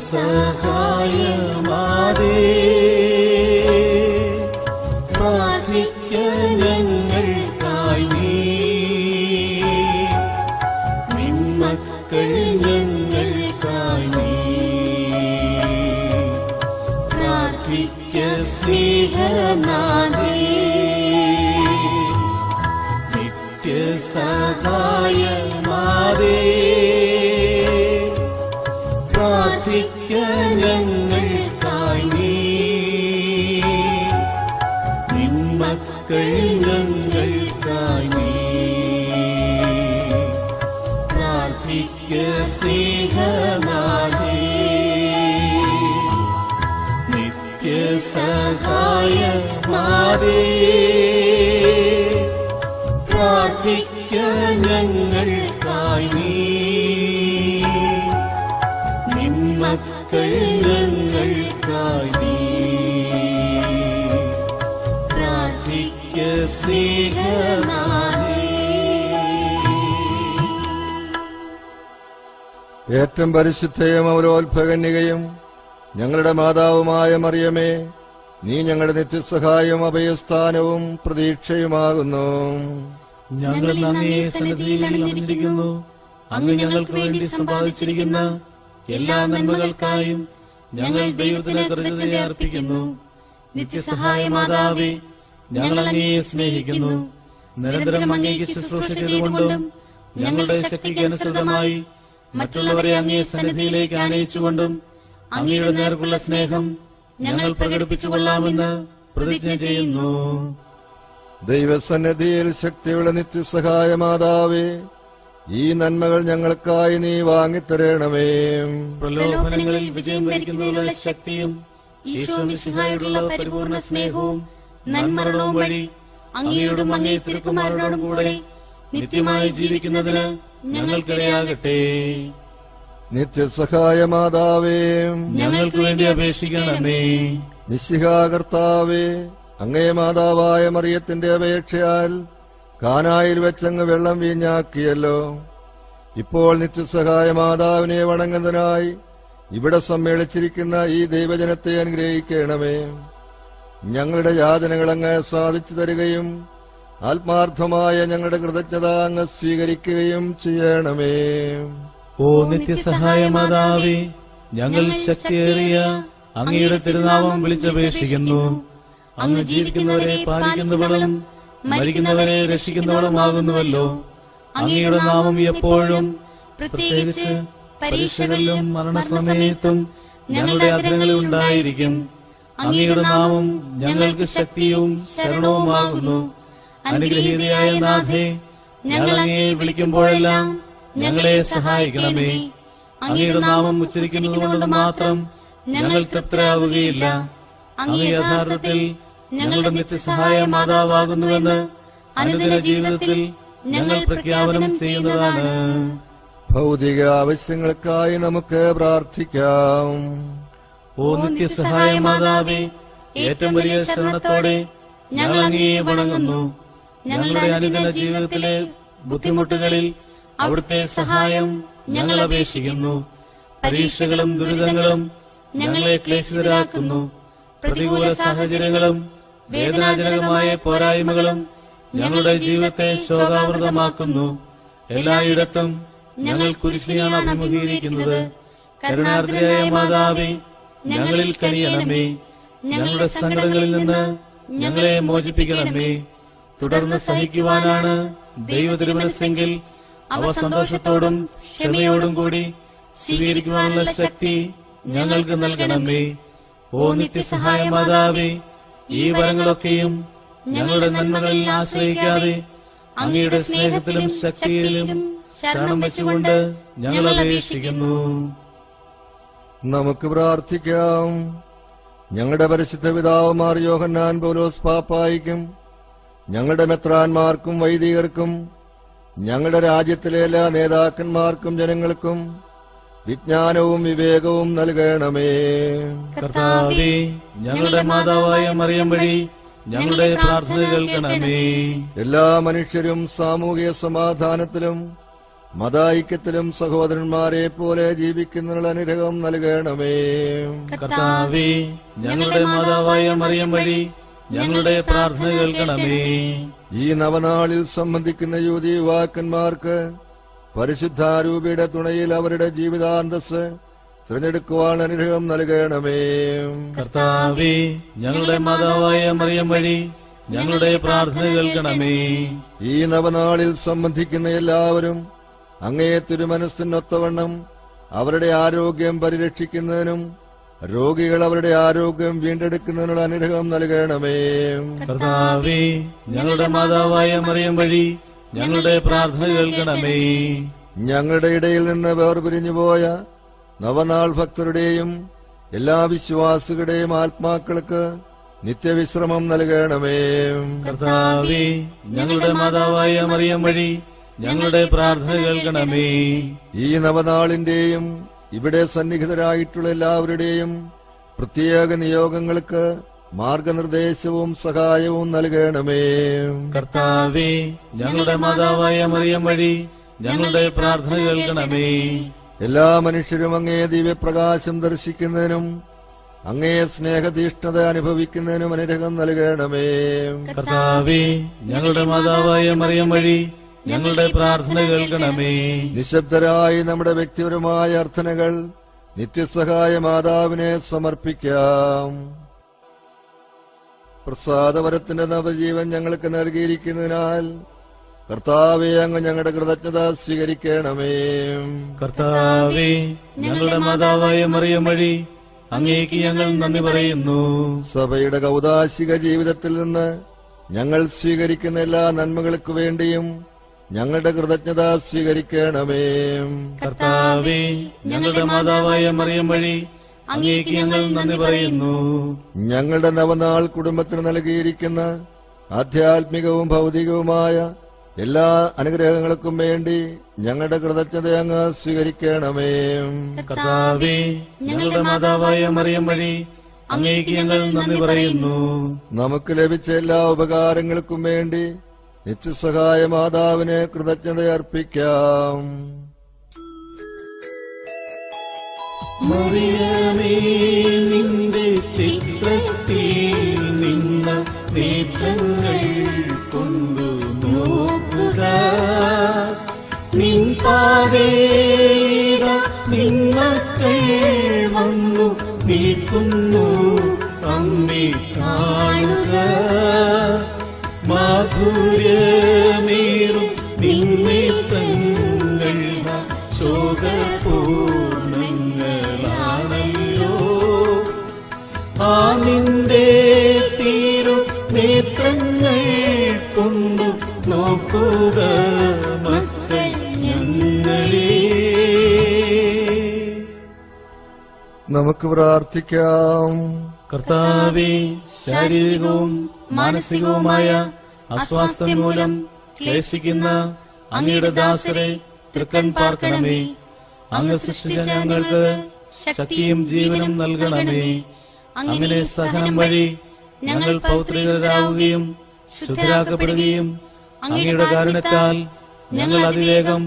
사하여 마리 맛있게 맹을 까니 민맛들 맹을 까니 맛있게 시해나니 믿게 사하여 നിത്യസഹായമാരേ പ്രാർത്ഥിക്ക ഞങ്ങൾക്കായി നീ. നിന്മക്കൾ ഞങ്ങൾക്കായി പ്രാർത്ഥിക്ക സ്നേഹനാഥേ ഏറ്റവും പരിശുദ്ധയും അവലോത്ഭകന്യകയും ഞങ്ങളുടെ മാതാവുമായ മറിയമേ നീ ഞങ്ങളുടെ നിത്യസഹായവും അഭയസ്ഥാനവും പ്രതീക്ഷയുമാകുന്നു. ഞങ്ങൾ അങ്ങേ സന്നിധിയിൽ അണിഞ്ഞിരിക്കുന്നു. അങ്ങ് ഞങ്ങൾക്ക് വേണ്ടി സമ്പാദിച്ചിരിക്കുന്ന എല്ലാ നന്മകൾക്കായും ഞങ്ങൾ ദൈവത്തിന് കൃതജ്ഞത അർപ്പിക്കുന്നു. നിത്യസഹായ മാതാവേ ഞങ്ങൾ അങ്ങയെ സ്നേഹിക്കുന്നു. നിരന്തരം അങ്ങേക്ക് ശുശ്രൂഷ ചെയ്തുകൊണ്ടും ഞങ്ങളുടെ ശക്തിക്ക് അനുസൃതമായി മറ്റുള്ളവരെ അങ്ങേ സന്നിധിയിലേക്ക് ആനയിച്ചുകൊണ്ടും അങ്ങയുടെ നേർക്കുള്ള സ്നേഹം ഞങ്ങൾ പ്രകടിപ്പിച്ചുകൊള്ളാമെന്ന് പ്രതിജ്ഞ ചെയ്യുന്നു. ദൈവസന്നിധിയിൽ ശക്തിയുള്ള നിത്യസഹായ മാതാവേ ഈ നന്മകൾ ഞങ്ങൾക്കായി നീ വാങ്ങിത്തരണമേ. പ്രലോഭനങ്ങളിൽ വിജയം വരിക്കുന്നതിനുള്ള ശക്തിയും ഈശോമിശിഹായോടുള്ള പരിപൂർണ സ്നേഹവും നന്മരണവും വഴി അങ്ങയോടും അങ്ങേ തിരുക്കുമാരനോടും കൂടെ നിത്യമായി ജീവിക്കുന്നതിന് ഞങ്ങൾക്കിടയാകട്ടെ. നിത്യസഹായ മാതാവേ ഞങ്ങൾക്ക് വേണ്ടി അപേക്ഷിക്കണമേ നിശിഹാകർത്താവേ അങ്ങേ മാതാവായ മറിയത്തിന്റെ അപേക്ഷയാൽ കാനായിൽ വെച്ചങ്ങ് വെള്ളം വീഞ്ഞാക്കിയല്ലോ. ഇപ്പോൾ നിത്യസഹായ മാതാവിനെ വണങ്ങുന്നതിനായി ഇവിടെ സമ്മേളിച്ചിരിക്കുന്ന ഈ ദൈവജനത്തെ അനുഗ്രഹിക്കണമേ. ഞങ്ങളുടെ യാതനകൾ അങ്ങ് സാധിച്ചു തരികയും ആത്മാർത്ഥമായ ഞങ്ങളുടെ കൃതജ്ഞത അങ്ങ് സ്വീകരിക്കുകയും ചെയ്യണമേ. ഓ നിത്യസഹായ മാതാവേ ഞങ്ങൾ ശക്തിയേറിയ അങ്ങയുടെ തിരുനാമം വിളിച്ചപേക്ഷിക്കുന്നു അങ്ങ് ജീവിക്കുന്നവരെ പാലിക്കുന്നവളും മരിക്കുന്നവരെ രക്ഷിക്കുന്നവളുമാകുന്നുവല്ലോ. അങ്ങയുടെ നാമം എപ്പോഴും പ്രത്യേകിച്ച് പരീക്ഷകളിലും മരണസമയത്തും ഞങ്ങളുടെ അധരങ്ങളിൽ ഉണ്ടായിരിക്കും. അങ്ങയുടെ നാമം ഞങ്ങൾക്ക് ശക്തിയും ശരണവുമാകുന്നു. അനുഗ്രഹീതയായ നാഥേ ഞങ്ങൾ അങ്ങയെ വിളിക്കുമ്പോഴെല്ലാം ഞങ്ങളെ സഹായിക്കണമേ. അങ്ങയുടെ നാമം ഉച്ചരിക്കുന്നത് കൊണ്ട് മാത്രം ഞങ്ങൾ തൃപ്തരാവുകയില്ല അങ്ങ് യഥാർത്ഥത്തിൽ ഞങ്ങളുടെ നിത്യസഹായ മാതാവാകുന്നുവെന്ന് അനുദിന ജീവിതത്തിൽ ഞങ്ങൾ പ്രഖ്യാപനം ചെയ്യുന്നതാണ്. ഭൗതിക ആവശ്യങ്ങൾക്കായി നമുക്ക് പ്രാർത്ഥിക്കാം. ഓ നിത്യസഹായ മാതാവേ ഏറ്റവും വലിയ ശരണത്തോടെ ഞങ്ങൾ അങ്ങയെ വണങ്ങുന്നു. ഞങ്ങളുടെ അനുദിന ജീവിതത്തിലെ ബുദ്ധിമുട്ടുകളിൽ അവിടുത്തെ സഹായം ഞങ്ങൾ അപേക്ഷിക്കുന്നു. പരീക്ഷകളും ദുരിതങ്ങളും ഞങ്ങളെ ക്ലേശിതരാക്കുന്നു. പ്രതികൂല സാഹചര്യങ്ങളും വേദനാജനകമായ പോരായ്മകളും ഞങ്ങളുടെ ജീവിതത്തെ ശോകാവൃതമാക്കുന്നു. എല്ലായിടത്തും ഞങ്ങൾ കുരിശിനെയാണ് അഭിമുഖീകരിക്കുന്നത്. കരുണാർദ്രയായ മാതാവേ ഞങ്ങളിൽ കനിയണമേ. ഞങ്ങളുടെ സങ്കടങ്ങളിൽ നിന്ന് ഞങ്ങളെ മോചിപ്പിക്കണമേ. തുടർന്ന് സഹിക്കുവാനാണ് ദൈവ തിരുമനസ്സെങ്കിൽ അവ സന്തോഷത്തോടും ക്ഷമയോടും കൂടി സ്വീകരിക്കുവാനുള്ള ശക്തി ഞങ്ങൾക്ക് നൽകണമേ. ഓ നിത്യസഹായ മാതാവേ ഈ വരങ്ങളൊക്കെയും ഞങ്ങളുടെ നന്മകളിൽ ആശ്രയിക്കാതെ അങ്ങയുടെ സ്നേഹത്തിലും ശക്തിയിലും ശരണം വെച്ചുകൊണ്ട് ഞങ്ങൾ അപേക്ഷിക്കുന്നു. നമുക്ക് പ്രാർത്ഥിക്കാം. ഞങ്ങളുടെ പരിശുദ്ധ പിതാവുമാർ യോഹന്നാൻ പോലോസ് പാപ്പായിക്കും ഞങ്ങളുടെ മെത്രാന്മാർക്കും വൈദികർക്കും ഞങ്ങളുടെ രാജ്യത്തിലെ എല്ലാ നേതാക്കന്മാർക്കും ജനങ്ങൾക്കും വിജ്ഞാനവും വിവേകവും നൽകണമേ. കർത്താവേ ഞങ്ങളുടെ മാതാവായ മറിയം വഴി ഞങ്ങളുടെ പ്രാർത്ഥന കേൾക്കണമേ. എല്ലാ മനുഷ്യരും സാമൂഹിക സമാധാനത്തിലും മതായിക്യത്തിലും സഹോദരന്മാരെ പോലെ ജീവിക്കുന്നതിനുള്ള അനുഗ്രഹം നൽകണമേ. കർത്താവേ ഞങ്ങളുടെ മാതാവായ മറിയം വഴി ഞങ്ങളുടെ പ്രാർത്ഥന കേൾക്കണമേ. ഈ നവനാളിൽ സംബന്ധിക്കുന്ന യുവതി യുവാക്കന്മാർക്ക് പരിശുദ്ധാരൂപിയുടെ തുണയിൽ അവരുടെ ജീവിതാന്തസ് തിരഞ്ഞെടുക്കുവാൻ അനുഗ്രഹം നൽകണമേ. കർത്താവേ ഞങ്ങളുടെ മാതാവായ മറിയം വഴി ഞങ്ങളുടെ പ്രാർത്ഥന കേൾക്കണമേ. ഈ നവനാളിൽ സംബന്ധിക്കുന്ന എല്ലാവരും അങ്ങേ തിരുമനസ്സിനൊത്തവണ്ണം അവരുടെ ആരോഗ്യം പരിരക്ഷിക്കുന്നതിനും രോഗികൾ അവരുടെ ആരോഗ്യം വീണ്ടെടുക്കുന്നതിനുള്ള അനുഗ്രഹം നൽകണമേ. കർത്താവേ ഞങ്ങളുടെ മാതാവായ മറിയം വഴി ഞങ്ങളുടെ പ്രാർത്ഥന കേൾക്കണമേ. ഞങ്ങളുടെ ഇടയിൽ നിന്ന് വേർപിരിഞ്ഞുപോയ നവനാൾ ഭക്തരുടെയും എല്ലാ വിശ്വാസികളുടെയും ആത്മാക്കൾക്ക് നിത്യവിശ്രമം നൽകണമേ. കർത്താവേ ഞങ്ങളുടെ മാതാവായ മറിയം വഴി ഞങ്ങളുടെ പ്രാർത്ഥന കേൾക്കണമേ. ഈ നവനാളിന്റെയും ഇവിടെ സന്നിഹിതരായിട്ടുള്ള എല്ലാവരുടെയും പ്രത്യേക നിയോഗങ്ങൾക്ക് മാർഗനിർദ്ദേശവും സഹായവും നൽകണമേ. കർത്താവേ ഞങ്ങളുടെ മാതാവായ മറിയം വഴി ഞങ്ങളുടെ പ്രാർത്ഥന കേൾക്കണമേ. എല്ലാ മനുഷ്യരും അങ്ങേ ദിവ്യപ്രകാശം ദർശിക്കുന്നതിനും അങ്ങേ സ്നേഹതീഷ്ണത അനുഭവിക്കുന്നതിനും അനുഗ്രഹം നൽകണമേ. കർത്താവേ ഞങ്ങളുടെ മാതാവായ മറിയം വഴി ഞങ്ങളുടെ പ്രാർത്ഥന കേൾക്കണമേ. നിശബ്ദരായി നമ്മുടെ വ്യക്തിപരമായ അർത്ഥനകൾ നിത്യസഹായ മാതാവിനെ സമർപ്പിക്കാം. പ്രസാദവരത്തിന്റെ നവജീവൻ ഞങ്ങൾക്ക് നൽകിയിരിക്കുന്നതിനാൽ കർത്താവെ അങ്ങ് ഞങ്ങളുടെ കൃതജ്ഞത സ്വീകരിക്കണമേ. കർത്താവെ ഞങ്ങളുടെ മാതാവായ മറിയം വഴി അങ്ങേക്ക് ഞങ്ങൾ നന്ദി പറയുന്നു. സഭയുടെ കൗതാശിക ജീവിതത്തിൽ നിന്ന് ഞങ്ങൾ സ്വീകരിക്കുന്ന എല്ലാ നന്മകൾക്കു വേണ്ടിയും ഞങ്ങളുടെ കൃതജ്ഞത സ്വീകരിക്കണമേ. കർത്താവേ ഞങ്ങളുടെ മാതാവായ മറിയം വഴി അങ്ങേക്ക് ഞങ്ങൾ നന്ദി പറയുന്നു. ഞങ്ങളുടെ നവനാൾ കുടുംബത്തിന് നൽകിയിരിക്കുന്ന ആധ്യാത്മികവും ഭൗതികവുമായ എല്ലാ അനുഗ്രഹങ്ങൾക്കും വേണ്ടി ഞങ്ങളുടെ കൃതജ്ഞത അങ്ങ് സ്വീകരിക്കണമേ. കർത്താവേ ഞങ്ങളുടെ മാതാവായ മറിയം വഴി അങ്ങേക്ക് ഞങ്ങൾ നന്ദി പറയുന്നു. നമുക്ക് ലഭിച്ച എല്ലാ ഉപകാരങ്ങൾക്കും വേണ്ടി നിത്യസഹായ മാതാവിനെ കൃതജ്ഞത അർപ്പിക്കാം മറിയമേ നിന്റെ ചിത്രത്തിൽ നമുക്ക് പ്രാർത്ഥിക്കാം. കർത്താവെ ശാരീരികവും മാനസികവുമായ അസ്വാസ്ഥ്യം മൂലം ക്ലേശിക്കുന്ന അങ്ങയുടെ ദാസരെ തൃക്കൺ പാർക്കണമേ. അങ്ങ് സൃഷ്ടിച്ച ഞങ്ങൾക്ക് ശക്തിയും ജീവനും നൽകണമേ. അങ്ങനെ സഹനം വഴി ഞങ്ങൾ പൗത്രികരാവുകയും ശുദ്ധരാക്കപ്പെടുകയും അങ്ങയുടെ കാരണത്താൽ ഞങ്ങൾ അതിവേഗം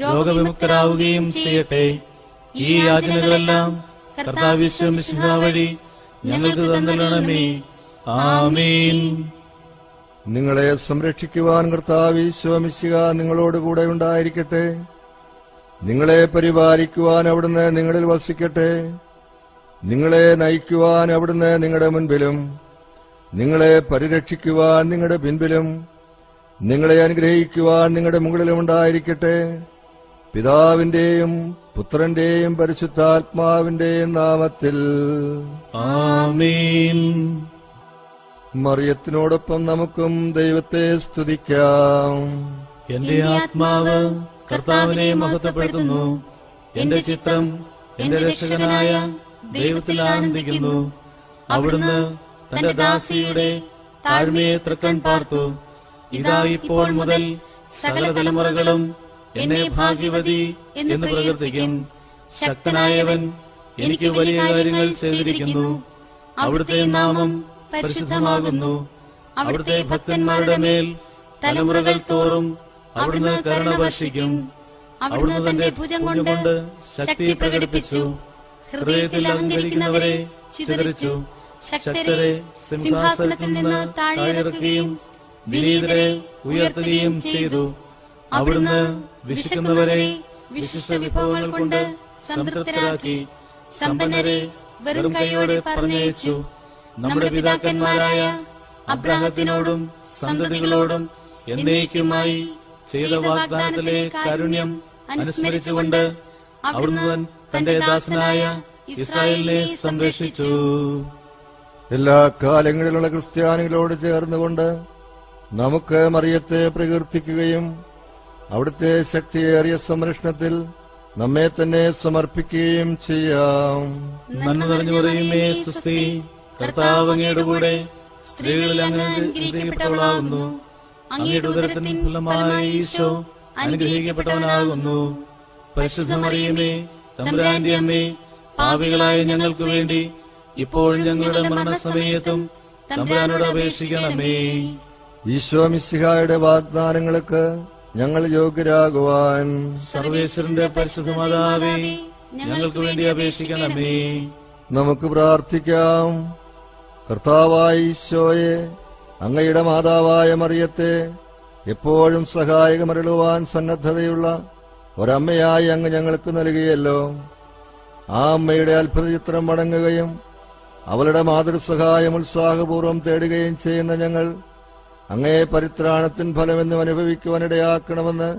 രോഗവിമുക്തരാവുകയും ചെയ്യട്ടെ. ഈ യാചനകളെല്ലാം കർത്താവിശ്വമിശിഹ വഴി ഞങ്ങൾക്ക് ആമീൻ. നിങ്ങളെ സംരക്ഷിക്കുവാൻ കർത്താവ് നിങ്ങളോട് നിങ്ങളോടുകൂടെ ഉണ്ടായിരിക്കട്ടെ. നിങ്ങളെ പരിപാലിക്കുവാൻ അവിടുന്ന് നിങ്ങളിൽ വസിക്കട്ടെ. നിങ്ങളെ നയിക്കുവാൻ അവിടുന്ന് നിങ്ങളുടെ മുൻപിലും. നിങ്ങളെ പരിരക്ഷിക്കുവാൻ നിങ്ങളുടെ പിൻപിലും. നിങ്ങളെ അനുഗ്രഹിക്കുവാൻ നിങ്ങളുടെ മുകളിലും ഉണ്ടായിരിക്കട്ടെ. പിതാവിന്റെയും പുത്രന്റെയും പരിശുദ്ധാത്മാവിന്റെയും നാമത്തിൽ. ആമീൻ. മറിയത്തിനോടൊപ്പം നമുക്കും ദൈവത്തെ സ്തുതിക്കാം. എന്റെ ആത്മാവ് കർത്താവിനെ മഹത്വപ്പെടുത്തുന്നു. എന്റെ ചിത്രം എന്റെ രക്ഷകനായ ദൈവത്തിൽ ആനന്ദിക്കുന്നു. അവിടുന്ന് തന്റെ ദാസിയുടെ താഴ്മയെ തൃക്കൺ പാർത്തു. ഇതാ ഇപ്പോൾ മുതൽ സകല തലമുറകളും എന്നെ ഭാഗ്യവതി എന്ന് പ്രകീർത്തിക്കും. ശക്തനായവൻ എനിക്ക് വലിയ കാര്യങ്ങൾ ചെയ്തിരിക്കുന്നു. അവിടുത്തെ നാമം പരിശുദ്ധമാകുന്നു. അവിടുത്തെ ഭക്തന്മാരുടെ മേൽ തലമുറകൾ തോറും അവിടുന്ന് കരുണ വർഷിക്കും. അവിടുന്ന് തന്റെ ഭുജം കൊണ്ട് ശക്തി പ്രകടിപ്പിച്ചു. ഹൃദയത്തിൽ അഹങ്കരിക്കുന്നവരെ ചിതറിച്ചു. ശക്തരെ സിംഹാസനത്തിൽ നിന്ന് താഴെയിറക്കുകയും വിനീതരെ ഉയർത്തുകയും ചെയ്തു. അവിടുന്ന് വിശക്കുന്നവരെ വിശിഷ്ട വിഭവങ്ങൾ കൊണ്ട് സംതൃപ്തരാക്കി. സമ്പന്നരെ വെറും കൈയോടെ പറഞ്ഞയച്ചു. നമ്മുടെ പിതാക്കന്മാരായ അബ്രാഹത്തിനോടും സന്തതികളോടും എന്നേക്കുമായി ചെയ്ത വാഗ്ദാനത്തിലെ കാരുണ്യം അനുസ്മരിച്ചുകൊണ്ട് അവിടുന്ന് തന്റെ ദാസനായ ഇസ്രായേലിനെ സംരക്ഷിച്ചു. എല്ലാ കാലങ്ങളിലുള്ള ക്രിസ്ത്യാനികളോട് ചേർന്നുകൊണ്ട് നമുക്ക് മറിയത്തെ പ്രകീർത്തിക്കുകയും അവിടുത്തെ ശക്തിയേറിയ സംരക്ഷണത്തിൽ നമ്മെ തന്നെ സമർപ്പിക്കുകയും ചെയ്യാം. നന്മ നിറഞ്ഞു പറയുമേ സുസ്തി കർത്താവ് അങ്ങയുടെ കൂടെ സ്ത്രീകളിൽ അങ്ങ് അനുഗ്രഹിക്കപ്പെട്ടവളാകുന്നു. അങ്ങയുടെ ഉദരത്തിൻ ഫലമായ ഈശോ അനുഗ്രഹിക്കപ്പെട്ടവനാകുന്നു. പരിശുദ്ധ മറിയമേ തമ്പുരാന്റെ അമ്മേ പാപികളായ ഞങ്ങൾക്ക് വേണ്ടി ഇപ്പോഴും ഞങ്ങളുടെ മരണസമയത്തും തമ്പുരാനോട് അപേക്ഷിക്കണമേ. ഈശോ മിസ്സിഹായുടെ വാഗ്ദാനങ്ങൾക്ക് ഞങ്ങൾ യോഗ്യരാകുവാൻ. സർവേശ്വരന്റെ പരിശുദ്ധ മാതാവേ ഞങ്ങൾക്ക് വേണ്ടി അപേക്ഷിക്കണമേ. നമുക്ക് പ്രാർത്ഥിക്കാം. കർത്താവായ ഈശോയെ അങ്ങയുടെ മാതാവായ മറിയത്തെ എപ്പോഴും സഹായകമരളുവാൻ സന്നദ്ധതയുള്ള ഒരമ്മയായി അങ്ങ് ഞങ്ങൾക്ക് നൽകിയല്ലോ. ആ അമ്മയുടെ അത്ഭുത ചിത്രം മടങ്ങുകയും അവളുടെ മാതൃസഹായം ഉത്സാഹപൂർവം തേടുകയും ചെയ്യുന്ന ഞങ്ങൾ അങ്ങയെ പരിത്രാണത്തിൻ ഫലമെന്നും അനുഭവിക്കുവാനിടയാക്കണമെന്ന്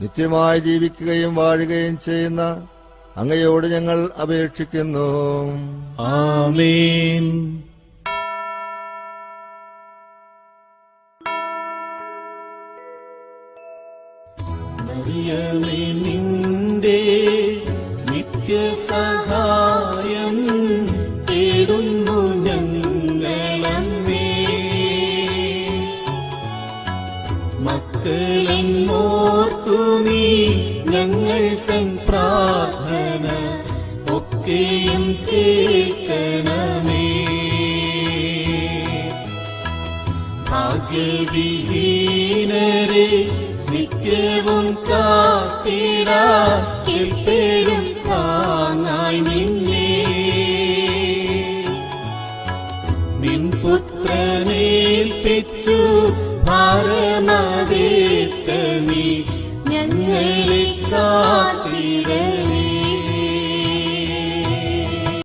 നിത്യമായി ജീവിക്കുകയും വാഴുകയും ചെയ്യുന്ന അങ്ങയോട് ഞങ്ങൾ അപേക്ഷിക്കുന്നു. നിത്യസാ മറിയമേ നിന്റെ നിത്യസഹായം ഭാഗ്യവിഹീനരെ നിത്യവും കാത്തിടാ എപ്പോഴും താങ്ങായി നിൻ നിൻപുത്രനേൽപ്പിച്ചു ഭാരമതേത്ത നീ ഞങ്ങളെ കാത്തിടണമേ